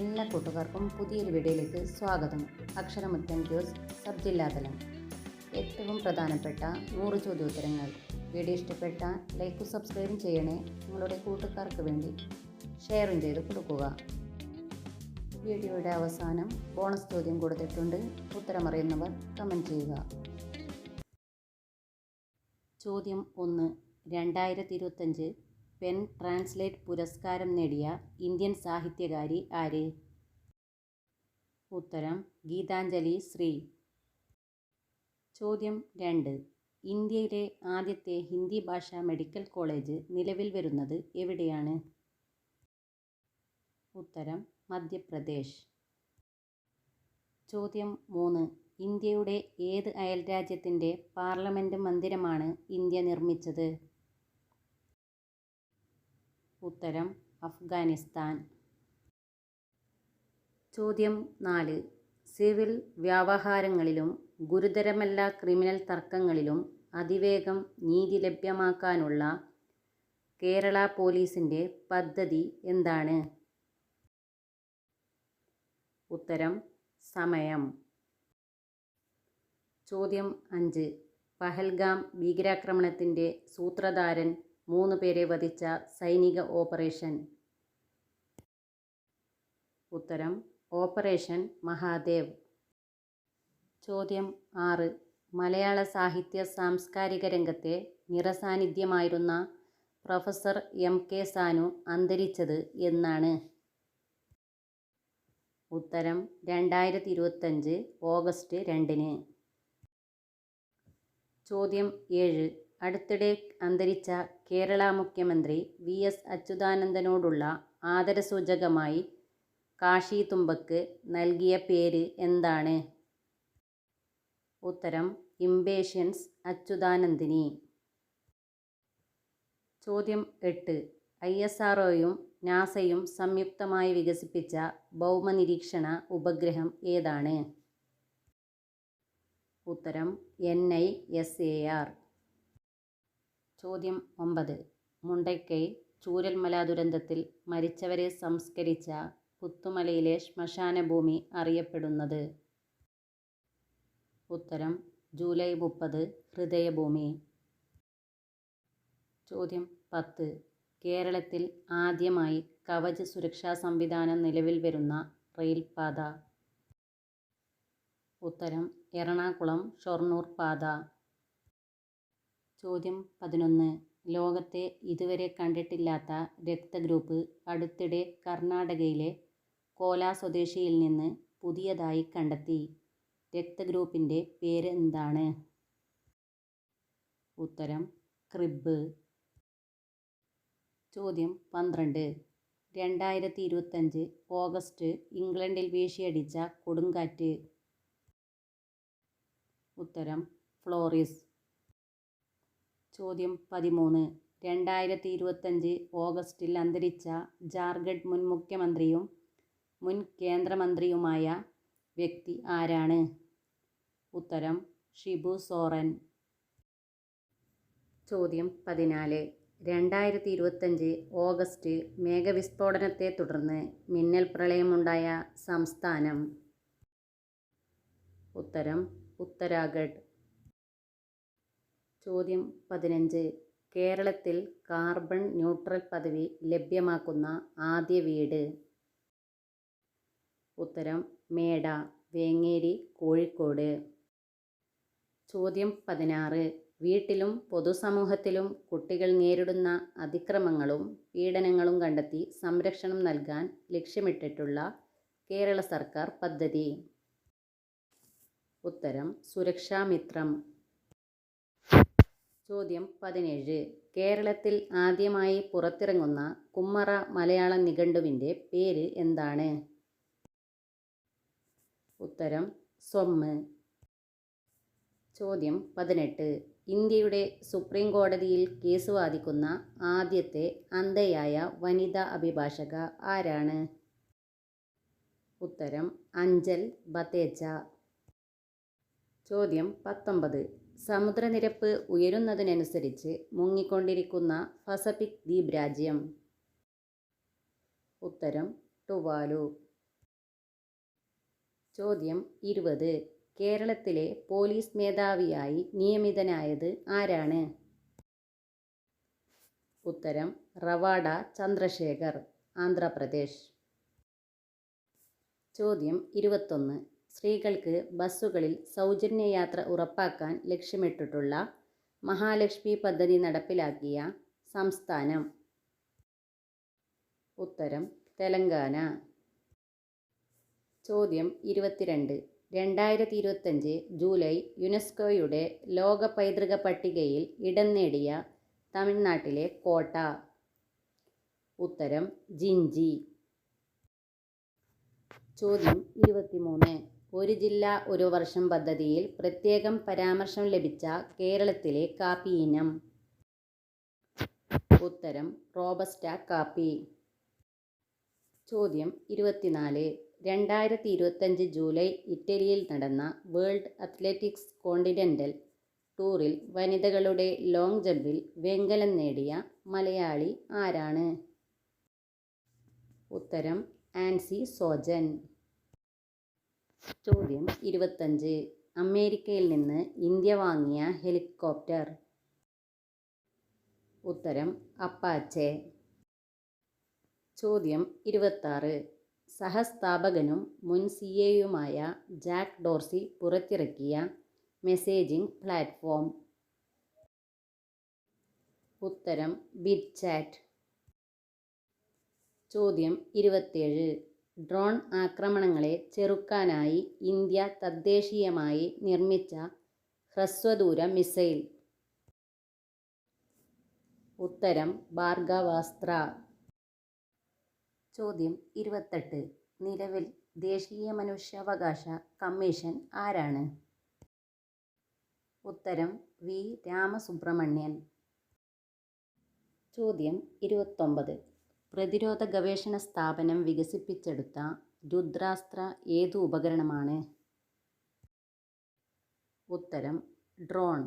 എല്ലാ കൂട്ടുകാർക്കും പുതിയൊരു വീഡിയോയിലേക്ക് സ്വാഗതം. അക്ഷരമുറ്റം ന്യൂസ് സബ് ജില്ലാതലം ഏറ്റവും പ്രധാനപ്പെട്ട നൂറ് ചോദ്യോത്തരങ്ങൾ. വീഡിയോ ഇഷ്ടപ്പെട്ട ലൈക്കും സബ്സ്ക്രൈബും ചെയ്യണേ നിങ്ങളുടെ കൂട്ടുകാർക്ക് വേണ്ടി ഷെയറും ചെയ്ത് കൊടുക്കുക. വീഡിയോയുടെ അവസാനം ബോണസ് ചോദ്യം കൊടുത്തിട്ടുണ്ട്. ഉത്തരമറിയുന്നവർ കമന്റ് ചെയ്യുക. ചോദ്യം ഒന്ന് രണ്ടായിരത്തി ഇരുപത്തഞ്ച് പെൻ ട്രാൻസ്ലേറ്റ് പുരസ്കാരം നേടിയ ഇന്ത്യൻ സാഹിത്യകാരി ആര്? ഉത്തരം ഗീതാഞ്ജലി ശ്രീ. ചോദ്യം രണ്ട്. ഇന്ത്യയിലെ ആദ്യത്തെ ഹിന്ദി ഭാഷാ മെഡിക്കൽ കോളേജ് നിലവിൽ വരുന്നത് എവിടെയാണ്? ഉത്തരം മധ്യപ്രദേശ്. ചോദ്യം മൂന്ന്. ഇന്ത്യയുടെ ഏത് അയൽരാജ്യത്തിന്റെ പാർലമെന്റ് മന്ദിരമാണ് ഇന്ത്യ നിർമ്മിച്ചത്? ഉത്തരം അഫ്ഗാനിസ്ഥാൻ. ചോദ്യം നാല്. സിവിൽ വ്യാവഹാരങ്ങളിലും ഗുരുതരമല്ല ക്രിമിനൽ തർക്കങ്ങളിലും അതിവേഗം നീതി ലഭ്യമാക്കാനുള്ള കേരള പോലീസിന്റെ പദ്ധതി എന്താണ്? ഉത്തരം സമയം. ചോദ്യം അഞ്ച്. പഹൽഗാം ഭീകരാക്രമണത്തിന്റെ സൂത്രധാരൻ മൂന്ന് പേരെ വധിച്ച സൈനിക ഓപ്പറേഷൻ. ഉത്തരം ഓപ്പറേഷൻ മഹാദേവ്. ചോദ്യം ആറ്. മലയാള സാഹിത്യ സാംസ്കാരിക രംഗത്തെ നിറസാന്നിധ്യമായിരുന്ന പ്രൊഫസർ എം കെ സാനു അന്തരിച്ചത് എന്നാണ്. ഉത്തരം രണ്ടായിരത്തി ഇരുപത്തഞ്ച് ഓഗസ്റ്റ് രണ്ടിന്. ചോദ്യം ഏഴ്. അടുത്തിടെ അന്തരിച്ച കേരള മുഖ്യമന്ത്രി വി എസ് അച്യുതാനന്ദനോടുള്ള ആദരസൂചകമായി കാശി തുമ്പക്ക് നൽകിയ പേര് എന്താണ്? ഉത്തരം ഇംപേഷ്യൻസ് അച്യുതാനന്ദിനി. ചോദ്യം എട്ട്. ഐ എസ് ആർ നാസയും സംയുക്തമായി വികസിപ്പിച്ച ഭൗമനിരീക്ഷണ ഉപഗ്രഹം ഏതാണ്? ഉത്തരം N I S A R. ചോദ്യം ഒമ്പത്. മുണ്ടക്കൈ ചൂരൽമല ദുരന്തത്തിൽ മരിച്ചവരെ സംസ്കരിച്ച പുത്തുമലയിലെ ശ്മശാന ഭൂമി അറിയപ്പെടുന്നത്. ഉത്തരം ജൂലൈ മുപ്പത് ഹൃദയഭൂമി. ചോദ്യം പത്ത്. കേരളത്തിൽ ആദ്യമായി കവച് സുരക്ഷാ സംവിധാനം നിലവിൽ വരുന്ന റെയിൽപാത. ഉത്തരം എറണാകുളം ഷൊർണൂർ പാത. ചോദ്യം പതിനൊന്ന്. ലോകത്തെ ഇതുവരെ കണ്ടിട്ടില്ലാത്ത രക്തഗ്രൂപ്പ് അടുത്തിടെ കർണാടകയിലെ കോലാ സ്വദേശിയിൽ നിന്ന് പുതിയതായി കണ്ടെത്തി. രക്തഗ്രൂപ്പിന്റെ പേര് എന്താണ് ഉത്തരം ക്രിബ് ചോദ്യം പന്ത്രണ്ട്. രണ്ടായിരത്തി ഇരുപത്തഞ്ച് ഓഗസ്റ്റ് ഇംഗ്ലണ്ടിൽ വീശിയടിച്ച കൊടുങ്കാറ്റ്. ഉത്തരം ഫ്ലോറിസ്. ചോദ്യം പതിമൂന്ന്. രണ്ടായിരത്തി ഇരുപത്തഞ്ച് ഓഗസ്റ്റിൽ അന്തരിച്ച ജാർഖണ്ഡ് മുൻ മുഖ്യമന്ത്രിയും മുൻ കേന്ദ്രമന്ത്രിയുമായ വ്യക്തി ആരാണ്? ഉത്തരം ഷിബു സോറൻ. ചോദ്യം പതിനാല്. രണ്ടായിരത്തി ഇരുപത്തഞ്ച് ഓഗസ്റ്റ് മേഘവിസ്ഫോടനത്തെ തുടർന്ന് മിന്നൽ പ്രളയമുണ്ടായ സംസ്ഥാനം. ഉത്തരം ഉത്തരാഖണ്ഡ്. ചോദ്യം പതിനഞ്ച്. കേരളത്തിൽ കാർബൺ ന്യൂട്രൽ പദവി ലഭ്യമാക്കുന്ന ആദ്യ വീട്. ഉത്തരം മേട വേങ്ങേരി കോഴിക്കോട്. ചോദ്യം പതിനാറ്. വീട്ടിലും പൊതുസമൂഹത്തിലും കുട്ടികൾ നേരിടുന്ന അതിക്രമങ്ങളും പീഡനങ്ങളും കണ്ടെത്തി സംരക്ഷണം നൽകാൻ ലക്ഷ്യമിട്ടിട്ടുള്ള കേരള സർക്കാർ പദ്ധതി. ഉത്തരം സുരക്ഷാമിത്രം. ചോദ്യം പതിനേഴ്. കേരളത്തിൽ ആദ്യമായി പുറത്തിറങ്ങുന്ന കുമ്മറ മലയാള നിഘണ്ടുവിന്റെ പേര് എന്താണ്? ഉത്തരം സ്വമ്മ്. ചോദ്യം പതിനെട്ട്. ഇന്ത്യയുടെ സുപ്രീം കോടതിയിൽ കേസ് വാദിക്കുന്ന ആദ്യത്തെ അന്ധയായ വനിതാ അഭിഭാഷക ആരാണ്? ഉത്തരം അഞ്ചൽ ബത്തേച്ച. ചോദ്യം പത്തൊമ്പത്. സമുദ്രനിരപ്പ് ഉയരുന്നതിനനുസരിച്ച് മുങ്ങിക്കൊണ്ടിരിക്കുന്ന പസഫിക് ദ്വീപ് രാജ്യം. ഉത്തരം ടുവാലു. ചോദ്യം ഇരുപത്. കേരളത്തിലെ പോലീസ് മേധാവിയായി നിയമിതനായത് ആരാണ്? ഉത്തരം റവാഡ ചന്ദ്രശേഖർ ആന്ധ്രാപ്രദേശ്. ചോദ്യം ഇരുപത്തൊന്ന്. സ്ത്രീകൾക്ക് ബസ്സുകളിൽ സൗജന്യ യാത്ര ഉറപ്പാക്കാൻ ലക്ഷ്യമിട്ടിട്ടുള്ള മഹാലക്ഷ്മി പദ്ധതി നടപ്പിലാക്കിയ സംസ്ഥാനം. ഉത്തരം തെലങ്കാന. ചോദ്യം ഇരുപത്തിരണ്ട്. രണ്ടായിരത്തി ഇരുപത്തഞ്ച് ജൂലൈ യുനെസ്കോയുടെ ലോക പൈതൃക പട്ടികയിൽ ഇടം നേടിയ തമിഴ്നാട്ടിലെ കോട്ട. ഉത്തരം ജിഞ്ചി ചോദ്യം ഇരുപത്തിമൂന്ന്. ഒരു ജില്ല ഒരു വർഷം പദ്ധതിയിൽ പ്രത്യേകം പരാമർശം ലഭിച്ച കേരളത്തിലെ കാപ്പി ഇനം. ഉത്തരം റോബസ്റ്റ കാപ്പി. ചോദ്യം ഇരുപത്തിനാല്. രണ്ടായിരത്തി ഇരുപത്തഞ്ച് ജൂലൈ ഇറ്റലിയിൽ നടന്ന വേൾഡ് അത്ലറ്റിക്സ് കോണ്ടിനെന്റൽ ടൂറിൽ വനിതകളുടെ ലോങ് ജമ്പിൽ വെങ്കലം നേടിയ മലയാളി ആരാണ്? ഉത്തരം ആൻസി സോജൻ. ചോദ്യം ഇരുപത്തഞ്ച്. അമേരിക്കയിൽ നിന്ന് ഇന്ത്യ വാങ്ങിയ ഹെലികോപ്റ്റർ. ഉത്തരം അപ്പാച്ചെ. ചോദ്യം ഇരുപത്താറ്. സഹസ്ഥാപകനും മുൻ സി എയുമായ ജാക്ക് ഡോർസി പുറത്തിറക്കിയ മെസ്സേജിംഗ് പ്ലാറ്റ്ഫോം. ഉത്തരം ബിറ്റ് ചാറ്റ് ചോദ്യം ഇരുപത്തേഴ്. ഡ്രോൺ ആക്രമണങ്ങളെ ചെറുക്കാനായി ഇന്ത്യ തദ്ദേശീയമായി നിർമ്മിച്ച ഹ്രസ്വദൂര മിസൈൽ. ഉത്തരം ഭാർഗവാസ്ത്ര. ചോദ്യം ഇരുപത്തെട്ട്. നിലവിൽ ദേശീയ മനുഷ്യാവകാശ കമ്മീഷൻ ആരാണ്? ഉത്തരം വി. രാമസുബ്രഹ്മണ്യൻ. ചോദ്യം ഇരുപത്തൊമ്പത്. പ്രതിരോധ ഗവേഷണ സ്ഥാപനം വികസിപ്പിച്ചെടുത്ത രുദ്രാസ്ത്ര ഏതു ഉപകരണമാണ്? ഉത്തരം ഡ്രോൺ.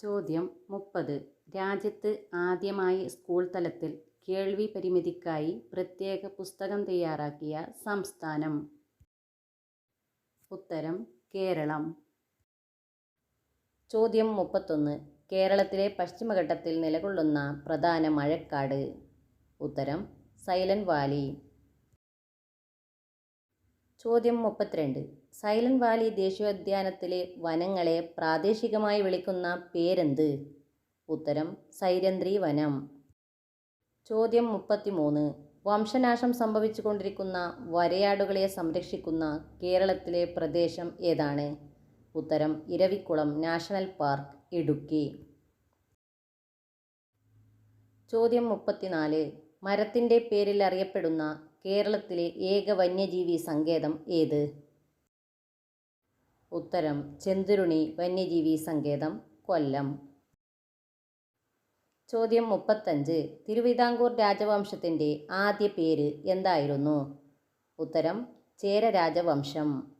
ചോദ്യം മുപ്പത്. രാജ്യത്ത് ആദ്യമായി സ്കൂൾ തലത്തിൽ കേൾവി പരിമിതിക്കായി പ്രത്യേക പുസ്തകം തയ്യാറാക്കിയ സംസ്ഥാനം. ഉത്തരം കേരളം. ചോദ്യം മുപ്പത്തൊന്ന്. കേരളത്തിലെ പശ്ചിമഘട്ടത്തിൽ നിലകൊള്ളുന്ന പ്രധാന മഴക്കാട്. ഉത്തരം സൈലന്റ് വാലി. ചോദ്യം മുപ്പത്തിരണ്ട്. സൈലന്റ് വാലി ദേശീയോദ്യാനത്തിലെ വനങ്ങളെ പ്രാദേശികമായി വിളിക്കുന്ന പേരെന്ത്? ഉത്തരം സൈരന്ത്രി വനം. ചോദ്യം മുപ്പത്തിമൂന്ന്. വംശനാശം സംഭവിച്ചുകൊണ്ടിരിക്കുന്ന വരയാടുകളെ സംരക്ഷിക്കുന്ന കേരളത്തിലെ പ്രദേശം ഏതാണ്? ഉത്തരം ഇരവിക്കുളം നാഷണൽ പാർക്ക് ഇടുക്കി. ചോദ്യം മുപ്പത്തിനാല്. മരത്തിന്റെ പേരിൽ അറിയപ്പെടുന്ന കേരളത്തിലെ ഏക വന്യജീവി സങ്കേതം ഏത്? ഉത്തരം ചെന്തുരുണി വന്യജീവി സങ്കേതം കൊല്ലം. ചോദ്യം മുപ്പത്തഞ്ച്. തിരുവിതാംകൂർ രാജവംശത്തിന്റെ ആദ്യ പേര് എന്തായിരുന്നു? ഉത്തരം ചേര രാജവംശം.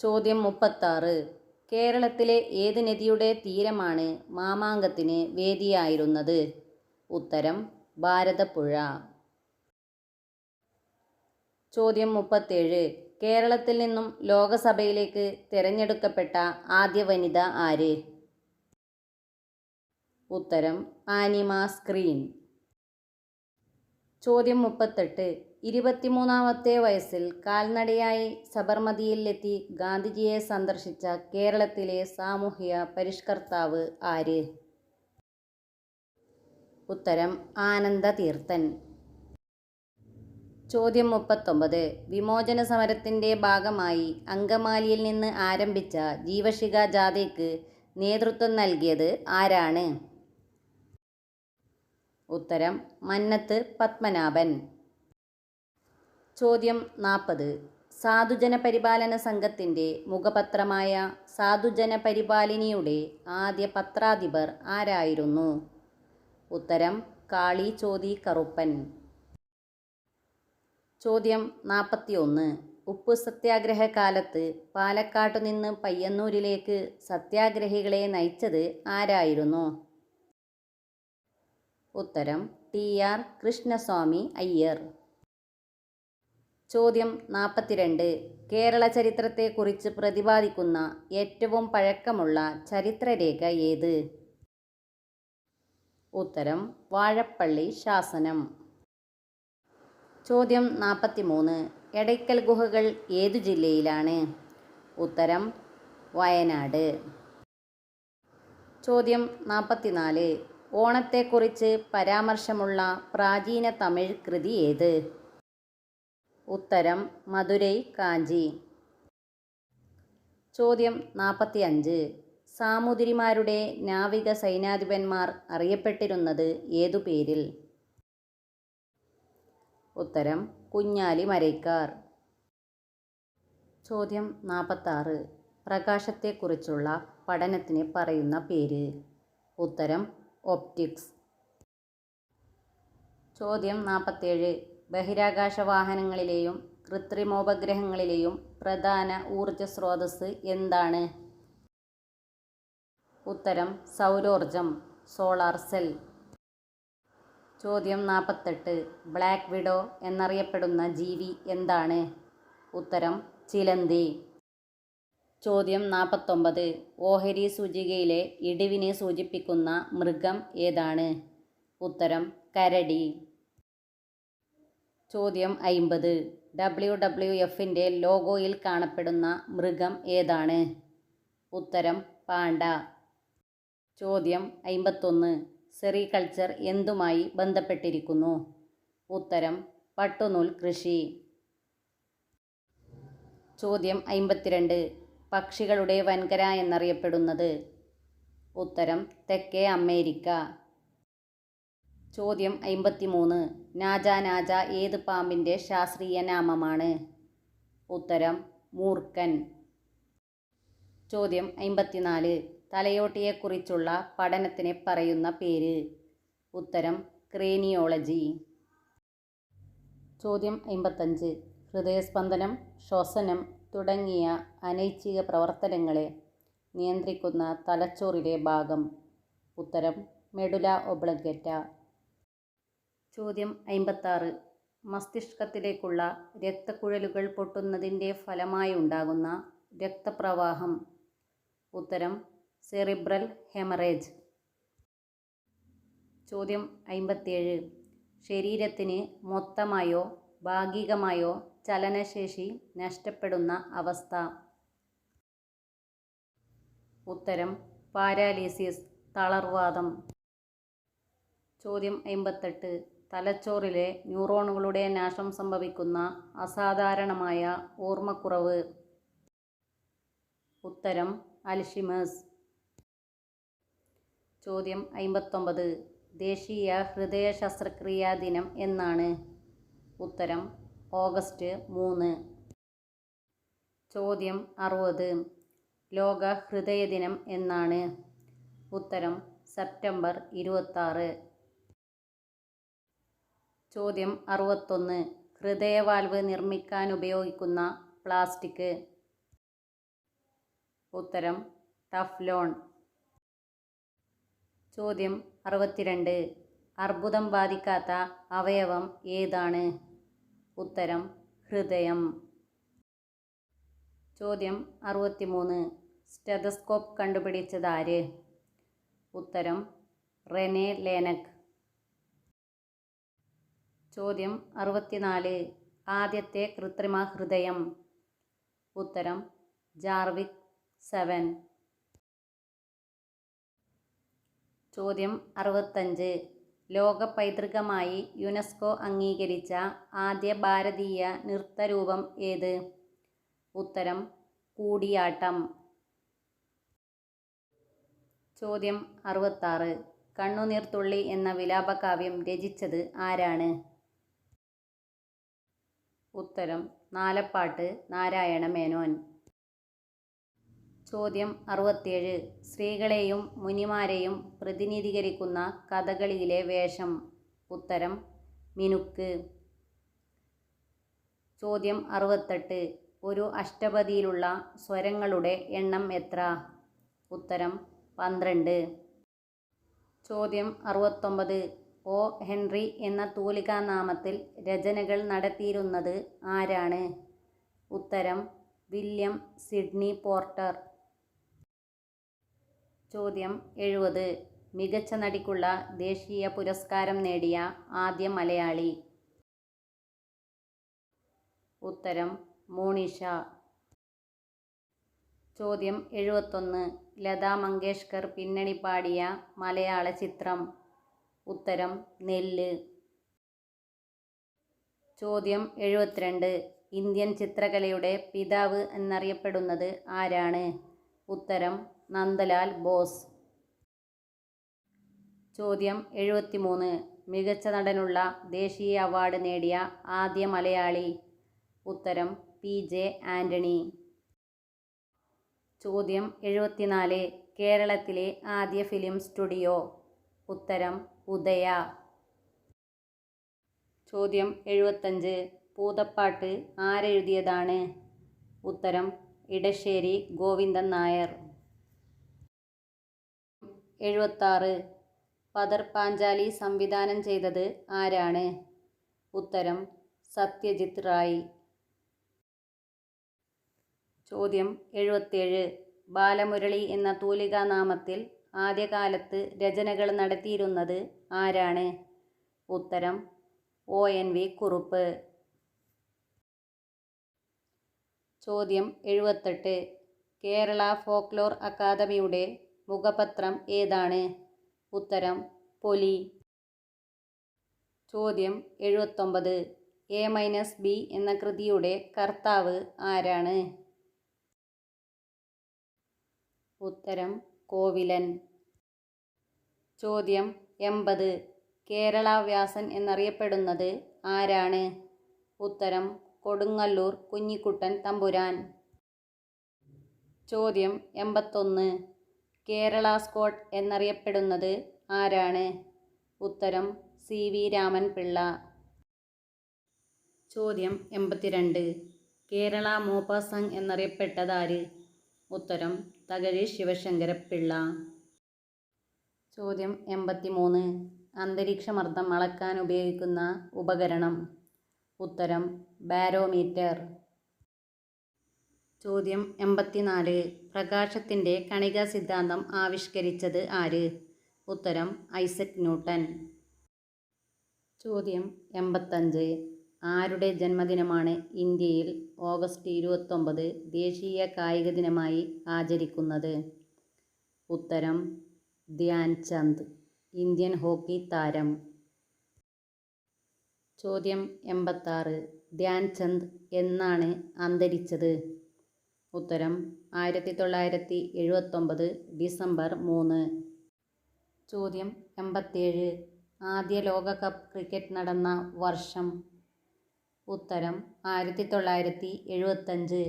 ചോദ്യം മുപ്പത്താറ്. കേരളത്തിലെ ഏത് നദിയുടെ തീരമാണ് മാമാങ്കത്തിന് വേദിയായിരുന്നത്? ഉത്തരം ഭാരതപ്പുഴ. ചോദ്യം മുപ്പത്തേഴ്. കേരളത്തിൽ നിന്നും ലോകസഭയിലേക്ക് തിരഞ്ഞെടുക്കപ്പെട്ട ആദ്യ വനിത ആര്? ഉത്തരം ആനിമ സ്ക്രീൻ. ചോദ്യം മുപ്പത്തെട്ട്. ഇരുപത്തിമൂന്നാമത്തെ വയസ്സിൽ കാൽനടയായി സബർമതിയിലെത്തി ഗാന്ധിജിയെ സന്ദർശിച്ച കേരളത്തിലെ സാമൂഹിക പരിഷ്കർത്താവ് ആര്? ഉത്തരം ആനന്ദ തീർത്ഥൻ ചോദ്യം മുപ്പത്തൊമ്പത്. വിമോചന സമരത്തിന്റെ ഭാഗമായി അങ്കമാലിയിൽ നിന്ന് ആരംഭിച്ച ജീവശിഖ ജാഥയ്ക്ക് നേതൃത്വം നൽകിയത് ആരാണ്? ഉത്തരം മന്നത്ത് പത്മനാഭൻ. ചോദ്യം നാൽപ്പത് സാധുജന പരിപാലന സംഘത്തിന്റെ മുഖപത്രമായ സാധുജന പരിപാലിനിയുടെ ആദ്യ പത്രാധിപർ ആരായിരുന്നു? ഉത്തരം കാളി ചോതി കറുപ്പൻ. ചോദ്യം നാൽപ്പത്തിയൊന്ന് ഉപ്പ് സത്യാഗ്രഹ കാലത്ത് പാലക്കാട്ടു നിന്ന് പയ്യന്നൂരിലേക്ക് സത്യാഗ്രഹികളെ നയിച്ചത് ആരായിരുന്നു? ഉത്തരം ടി ആർ കൃഷ്ണസ്വാമി അയ്യർ. ചോദ്യം നാൽപ്പത്തിരണ്ട് കേരള ചരിത്രത്തെക്കുറിച്ച് പ്രതിപാദിക്കുന്ന ഏറ്റവും പഴക്കമുള്ള ചരിത്രരേഖ ഏത്? ഉത്തരം വാഴപ്പള്ളി ശാസനം. ചോദ്യം നാൽപ്പത്തിമൂന്ന് എടയ്ക്കൽ ഗുഹകൾ ഏതു ജില്ലയിലാണ്? ഉത്തരം വയനാട്. ചോദ്യം നാൽപ്പത്തിനാല് ഓണത്തെക്കുറിച്ച് പരാമർശമുള്ള പ്രാചീന തമിഴ് കൃതി ഏത്? ഉത്തരം മധുരൈ കാഞ്ചി. ചോദ്യം നാൽപ്പത്തി അഞ്ച് സാമൂതിരിമാരുടെ നാവിക സൈനാധിപന്മാർ അറിയപ്പെട്ടിരുന്നത് ഏതു പേരിൽ? ഉത്തരം കുഞ്ഞാലി മരയ്ക്കാർ ചോദ്യം നാൽപ്പത്താറ് പ്രകാശത്തെക്കുറിച്ചുള്ള പഠനത്തിന് പറയുന്ന പേര്. ഉത്തരം ഒപ്റ്റിക്സ്. ചോദ്യം നാൽപ്പത്തേഴ് ബഹിരാകാശ വാഹനങ്ങളിലെയും കൃത്രിമോപഗ്രഹങ്ങളിലെയും പ്രധാന ഊർജ സ്രോതസ് എന്താണ്? ഉത്തരം സൗരോർജം സോളാർ സെൽ. ചോദ്യം നാൽപ്പത്തെട്ട് ബ്ലാക്ക് വിഡോ എന്നറിയപ്പെടുന്ന ജീവി എന്താണ്? ഉത്തരം ചിലന്തി. ചോദ്യം നാൽപ്പത്തൊമ്പത് ഓഹരി സൂചികയിലെ ഇടിവിനെ സൂചിപ്പിക്കുന്ന മൃഗം ഏതാണ്? ഉത്തരം കരടി. ചോദ്യം അയിമ്പത്. ഡബ്ല്യു ഡബ്ല്യു എഫിന്റെ ലോഗോയിൽ കാണപ്പെടുന്ന മൃഗം ഏതാണ്? ഉത്തരം പാണ്ട. ചോദ്യം അയിമ്പത്തൊന്ന്. സെറികൾച്ചർ എന്തുമായി ബന്ധപ്പെട്ടിരിക്കുന്നു? ഉത്തരം പട്ടുനൂൽ കൃഷി. ചോദ്യം അയിമ്പത്തിരണ്ട്. പക്ഷികളുടെ വൻകര എന്നറിയപ്പെടുന്നത്? ഉത്തരം തെക്കേ അമേരിക്ക. ചോദ്യം അയിമ്പത്തിമൂന്ന്. നാജ നാജ ഏത് പാമ്പിന്റെ ശാസ്ത്രീയ നാമമാണ്? ഉത്തരം മൂർക്കൻ ചോദ്യം അയിമ്പത്തിനാല്. തലയോട്ടിയെക്കുറിച്ചുള്ള പഠനത്തിന് പറയുന്ന പേര്. ഉത്തരം ക്രേനിയോളജി. ചോദ്യം അമ്പത്തഞ്ച് ഹൃദയസ്പന്ദനം ശ്വസനം തുടങ്ങിയ അനൈച്ഛിക പ്രവർത്തനങ്ങളെ നിയന്ത്രിക്കുന്ന തലച്ചോറിലെ ഭാഗം. ഉത്തരം മെഡുല ഒബ്ലഗറ്റ. ചോദ്യം അമ്പത്താറ്. മസ്തിഷ്കത്തിലേക്കുള്ള രക്തക്കുഴലുകൾ പൊട്ടുന്നതിന്റെ ഫലമായി ഉണ്ടാകുന്ന രക്തപ്രവാഹം. ഉത്തരം സെറിബ്രൽ ഹെമറേജ്. ചോദ്യം അമ്പത്തിയേഴ്. ശരീരത്തിന് മൊത്തമായോ ഭാഗികമായോ ചലനശേഷി നഷ്ടപ്പെടുന്ന അവസ്ഥ? ഉത്തരം പാരാലിസിസ് തളർവാദം. ചോദ്യം അയിമ്പത്തെട്ട് തലച്ചോറിലെ ന്യൂറോണുകളുടെ നാശം സംഭവിക്കുന്ന അസാധാരണമായ ഓർമ്മക്കുറവ്. ഉത്തരം അൽഷിമേഴ്സ്. ചോദ്യം അമ്പത്തൊമ്പത്. ദേശീയ ഹൃദയ ശസ്ത്രക്രിയാ ദിനം എന്നാണ്. ഉത്തരം ഓഗസ്റ്റ് മൂന്ന്. ചോദ്യം അറുപത്. ലോക ഹൃദയ ദിനം എന്നാണ്. ഉത്തരം സെപ്റ്റംബർ ഇരുപത്താറ്. ചോദ്യം അറുപത്തൊന്ന്. ഹൃദയവാൽവ് നിർമ്മിക്കാൻ ഉപയോഗിക്കുന്ന പ്ലാസ്റ്റിക്. ഉത്തരം ടഫ്ലോൺ. ചോദ്യം അറുപത്തിരണ്ട്. അർബുദം ബാധിക്കാത്ത അവയവം ഏതാണ്? ഉത്തരം ഹൃദയം. ചോദ്യം അറുപത്തിമൂന്ന്. സ്റ്റെതസ്കോപ്പ് കണ്ടുപിടിച്ചതാര് ഉത്തരം റെനെ ലേനക്. ചോദ്യം അറുപത്തിനാല്. ആദ്യത്തെ കൃത്രിമ ഹൃദയം. ഉത്തരം ജാർവിക് സെവൻ. ചോദ്യം അറുപത്തഞ്ച്. ലോക പൈതൃകമായി യുനെസ്കോ അംഗീകരിച്ച ആദ്യ ഭാരതീയ നൃത്തരൂപം ഏത്? ഉത്തരം കൂടിയാട്ടം. ചോദ്യം അറുപത്താറ്. കണ്ണുനീർത്തുള്ളി എന്ന വിലാപകാവ്യം രചിച്ചത് ആരാണ്? ഉത്തരം നാലപ്പാട്ട് നാരായണ മേനോൻ. ചോദ്യം അറുപത്തേഴ് സ്ത്രീകളെയും മുനിമാരെയും പ്രതിനിധീകരിക്കുന്ന കഥകളിയിലെ വേഷം. ഉത്തരം മിനുക്ക്. ചോദ്യം അറുപത്തെട്ട്. ഒരു അഷ്ടപതിയിലുള്ള സ്വരങ്ങളുടെ എണ്ണം എത്ര? ഉത്തരം പന്ത്രണ്ട്. ചോദ്യം അറുപത്തൊമ്പത്. ഒ ഹെൻറി എന്ന തൂലികാനാമത്തിൽ രചനകൾ നടത്തിയിരുന്നത് ആരാണ്? ഉത്തരം വില്യം സിഡ്നി പോർട്ടർ. ചോദ്യം എഴുപത്. മികച്ച നടിക്കുള്ള ദേശീയ പുരസ്കാരം നേടിയ ആദ്യ മലയാളി. ഉത്തരം മോണിഷ. ചോദ്യം എഴുപത്തൊന്ന്. ലതാ മങ്കേഷ്കർ പിന്നണി പാടിയ മലയാള ചിത്രം. ഉത്തരം നെല്ല്. ചോദ്യം എഴുപത്തിരണ്ട്. ഇന്ത്യൻ ചിത്രകലയുടെ പിതാവ് എന്നറിയപ്പെടുന്നത് ആരാണ്? ഉത്തരം നന്ദലാൽ ബോസ്. ചോദ്യം എഴുപത്തിമൂന്ന്. മികച്ച നടനുള്ള ദേശീയ അവാർഡ് നേടിയ ആദ്യ മലയാളി. ഉത്തരം പി ജെ ആന്റണി ചോദ്യം എഴുപത്തിനാല്. കേരളത്തിലെ ആദ്യ ഫിലിം സ്റ്റുഡിയോ. ഉത്തരം ഉദയ. ചോദ്യം എഴുപത്തഞ്ച്. പൂതപ്പാട്ട് ആരെഴുതിയതാണ്? ഉത്തരം ഇടശ്ശേരി ഗോവിന്ദൻ നായർ. എഴുപത്താറ്. പദർ പാഞ്ചാലി സംവിധാനം ചെയ്തത് ആരാണ്? ഉത്തരം സത്യജിത് റായ്. ചോദ്യം എഴുപത്തേഴ്. ബാലമുരളി എന്ന തൂലികാനാമത്തിൽ ആദ്യകാലത്ത് രചനകൾ നടത്തിയിരുന്നത് ആരാണ്? ഉത്തരം ഒ. എൻ. വി. കുറുപ്പ്. ചോദ്യം എഴുപത്തെട്ട്. കേരള ഫോക്ലോർ അക്കാദമിയുടെ മുഖപത്രം ഏതാണ്? ഉത്തരം പൊലി. ചോദ്യം എഴുപത്തൊമ്പത്. എ മൈനസ് ബി എന്ന കൃതിയുടെ കർത്താവ് ആരാണ്? ഉത്തരം കോവിലൻ. ചോദ്യം എൺപത് കേരള വ്യാസൻ എന്നറിയപ്പെടുന്നത് ആരാണ്? ഉത്തരം കൊടുങ്ങല്ലൂർ കുഞ്ഞിക്കുട്ടൻ തമ്പുരാൻ. ചോദ്യം എൺപത്തൊന്ന് കേരള സ്കോട്ട് എന്നറിയപ്പെടുന്നത് ആരാണ്? ഉത്തരം സി വി രാമൻ പിള്ള ചോദ്യം എൺപത്തിരണ്ട് കേരള മോപ്പാസംഗ് എന്നറിയപ്പെട്ടതാര്? ഉത്തരം തകഴി ശിവശങ്കരപ്പിള്ള. ചോദ്യം എൺപത്തിമൂന്ന്. അന്തരീക്ഷമർദ്ദം അളക്കാൻ ഉപയോഗിക്കുന്ന ഉപകരണം. ഉത്തരം ബാരോമീറ്റർ. ചോദ്യം എൺപത്തിനാല്. പ്രകാശത്തിന്റെ കണിക സിദ്ധാന്തം ആവിഷ്കരിച്ചത് ആര്? ഉത്തരം ഐസക് ന്യൂട്ടൻ. ചോദ്യം എൺപത്തഞ്ച്. ആരുടെ ജന്മദിനമാണ് ഇന്ത്യയിൽ ഓഗസ്റ്റ് ഇരുപത്തൊമ്പത് ദേശീയ കായിക ദിനമായി ആചരിക്കുന്നത്? ഉത്തരം ധ്യാൻ ചന്ദ് ഇന്ത്യൻ ഹോക്കി താരം. ചോദ്യം എൺപത്താറ് ധ്യാൻ ചന്ദ് എന്നാണ് അന്തരിച്ചത്? ഉത്തരം ആയിരത്തി തൊള്ളായിരത്തി എഴുപത്തൊമ്പത് ഡിസംബർ മൂന്ന്. ചോദ്യം എൺപത്തേഴ് ആദ്യ ലോകകപ്പ് ക്രിക്കറ്റ് നടന്ന വർഷം ഉത്തരം ആയിരത്തി തൊള്ളായിരത്തി എഴുപത്തഞ്ച്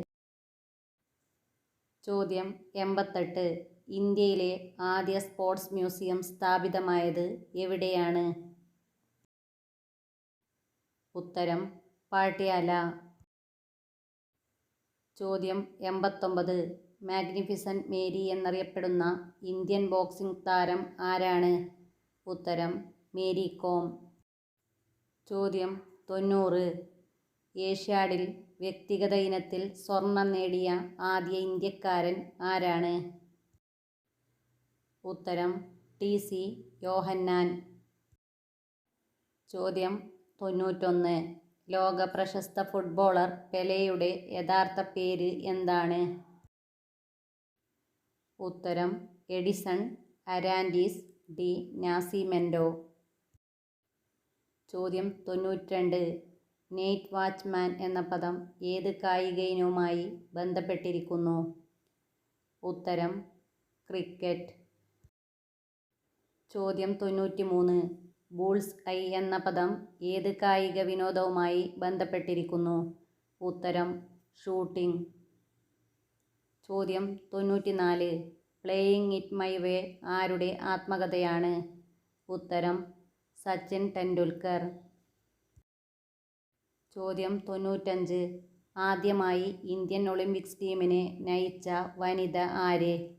ചോദ്യം എൺപത്തെട്ട് ഇന്ത്യയിലെ ആദ്യ സ്പോർട്സ് മ്യൂസിയം സ്ഥാപിതമായത് എവിടെയാണ്? ഉത്തരം പാട്യാല. ചോദ്യം എൺപത്തൊമ്പത് മാഗ്നിഫിസന്റ് മേരി എന്നറിയപ്പെടുന്ന ഇന്ത്യൻ ബോക്സിംഗ് താരം ആരാണ്? ഉത്തരം മേരി കോം. ചോദ്യം തൊണ്ണൂറ്. ഏഷ്യാഡിൽ വ്യക്തിഗത ഇനത്തിൽ സ്വർണം നേടിയ ആദ്യ ഇന്ത്യക്കാരൻ ആരാണ്? ഉത്തരം ടി സി യോഹന്നാൻ. ചോദ്യം തൊണ്ണൂറ്റൊന്ന്. ലോക പ്രശസ്ത ഫുട്ബോളർ പെലെയുടെ യഥാർത്ഥ പേര് എന്താണ്? ഉത്തരം എഡിസൺ അരാൻഡീസ് ഡി നാസിമെൻഡോ ചോദ്യം തൊണ്ണൂറ്റിരണ്ട്. നെയ്റ്റ് വാച്ച്മാൻ എന്ന പദം ഏത് കായിക ഇനവുമായി ബന്ധപ്പെട്ടിരിക്കുന്നു? ഉത്തരം ക്രിക്കറ്റ്. ചോദ്യം തൊണ്ണൂറ്റി മൂന്ന് ബൂൾസ് ഐ എന്ന പദം ഏത് കായിക വിനോദവുമായി ബന്ധപ്പെട്ടിരിക്കുന്നു? ഉത്തരം ഷൂട്ടിംഗ്. ചോദ്യം തൊണ്ണൂറ്റിനാല്. പ്ലേയിങ് ഇറ്റ് മൈ വേ ആരുടെ ആത്മകഥയാണ്? ഉത്തരം സച്ചിൻ ടെണ്ടുൽക്കർ. ചോദ്യം തൊണ്ണൂറ്റഞ്ച്. ആദ്യമായി ഇന്ത്യൻ ഒളിമ്പിക്സ് ടീമിനെ നയിച്ച വനിത ആര്?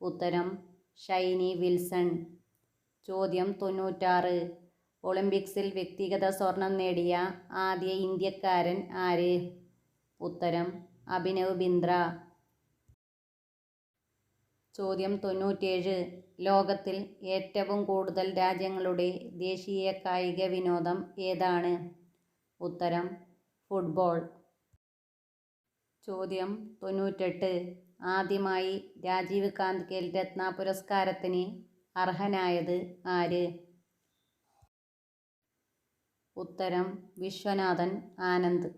ഉത്തരം ഷൈനി വിൽസൺ. ചോദ്യം തൊണ്ണൂറ്റാറ്. ഒളിമ്പിക്സിൽ വ്യക്തിഗത സ്വർണം നേടിയ ആദ്യ ഇന്ത്യക്കാരൻ ആര്? ഉത്തരം അഭിനവ് ബിന്ദ്ര. ചോദ്യം തൊണ്ണൂറ്റേഴ്. ലോകത്തിൽ ഏറ്റവും കൂടുതൽ രാജ്യങ്ങളുടെ ദേശീയ കായിക വിനോദം ഏതാണ്? ഉത്തരം ഫുട്ബോൾ. ചോദ്യം തൊണ്ണൂറ്റെട്ട്. ആദ്യമായി രാജീവ് കാന്ത് ഖേൽ രത്ന പുരസ്കാരത്തിന് അർഹനായത് ആര്? ഉത്തരം വിശ്വനാഥൻ ആനന്ദ്.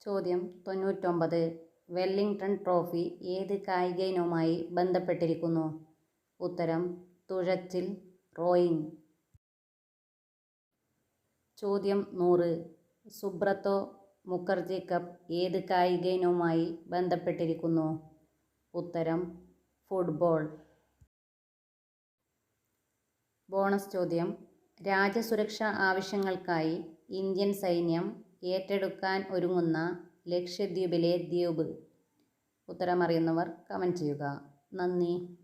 ചോദ്യം തൊണ്ണൂറ്റൊമ്പത്. വെല്ലിംഗ്ടൺ ട്രോഫി ഏത് കായിക ഇനവുമായി ബന്ധപ്പെട്ടിരിക്കുന്നു? ഉത്തരം തുഴച്ചിൽ റോയിങ്. ചോദ്യം നൂറ്. സുബ്രതോ മുഖർജി കപ്പ് ഏത് കായിക ഇനവുമായി ബന്ധപ്പെട്ടിരിക്കുന്നു? ഉത്തരം ഫുട്ബോൾ. ബോണസ് ചോദ്യം രാജ്യസുരക്ഷാ ആവശ്യങ്ങൾക്കായി ഇന്ത്യൻ സൈന്യം ഏറ്റെടുക്കാൻ ഒരുങ്ങുന്ന ലക്ഷദ്വീപിലെ ദ്വീപ്. ഉത്തരമറിയുന്നവർ കമന്റ് ചെയ്യുക. നന്ദി.